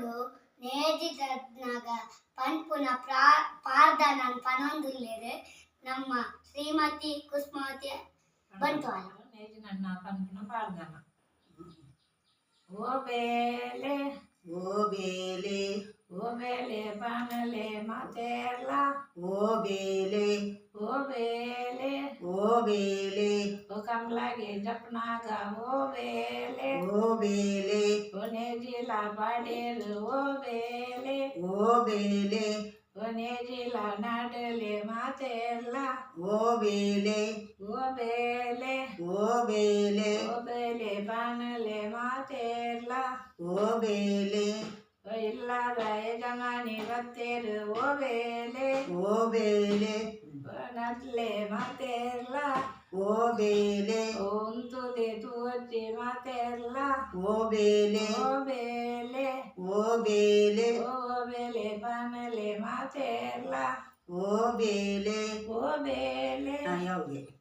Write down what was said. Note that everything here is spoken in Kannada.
ಓದು ನೇಜಿದ್ನಾಗ ಪನ್ಪುನ ಪ್ರಾ ಪಾರ್ದನನ್ ಪನೊಂದುಲ್ಲೆರೆ ನಮ್ಮ ಶ್ರೀಮತಿ ಕುಸ್ಮಾವತಿ ನೇಜಿ ನನ್ನ ಪನ್ಪುನ ಪಾರ್ದನ. ಓ ಬೇಲೆ ಓ ಬೇಲೆ ಓ ಬೇಲೆ ಬಾನಲೆ ಮಾತೆಲ್ಲ ಓ ಬೇಲೆ ಓ ಬೇಲೆ ಓ ಬೇಲೆ ಓ ಕಮಲಾಗೆ ಜಪ್ನಾಗ ಓ ಬೇಲೆ. ಓ ಬೇಲೆ. ಓ ನೇಜಿಲ ಬಾಡೇರು ಓ ಬೇಲೆ ಓ ಬೇಲೆ ಓ ನೇಜಿಲ ನಾಡಲೆ ಮಾತೆಲ್ಲ ಓ ಬೇಲೆ ಓ ಬೇಲೆ ಓ ಬೇಲೆ ಓ ಬೇಲೆ ಬಾನಲೆ ಮಾತೆಲ್ಲ ಓ ಬೇಲೆ ಓ ಇಲ್ಲದ ಯಜಮಾನಿ ಬತ್ತೇರು ಓ ಬೇಲೆ ಓ ಬೇಲೆ ಓ ನಡ್ಲೆ ಮಾತೆಲ್ಲ ಓ ಬೇಲೆ ಒಂತುದೆ perla, ovele, ovele, ovele, ovele, panele materla, ovele, ovele, ovele. Ah, ovele.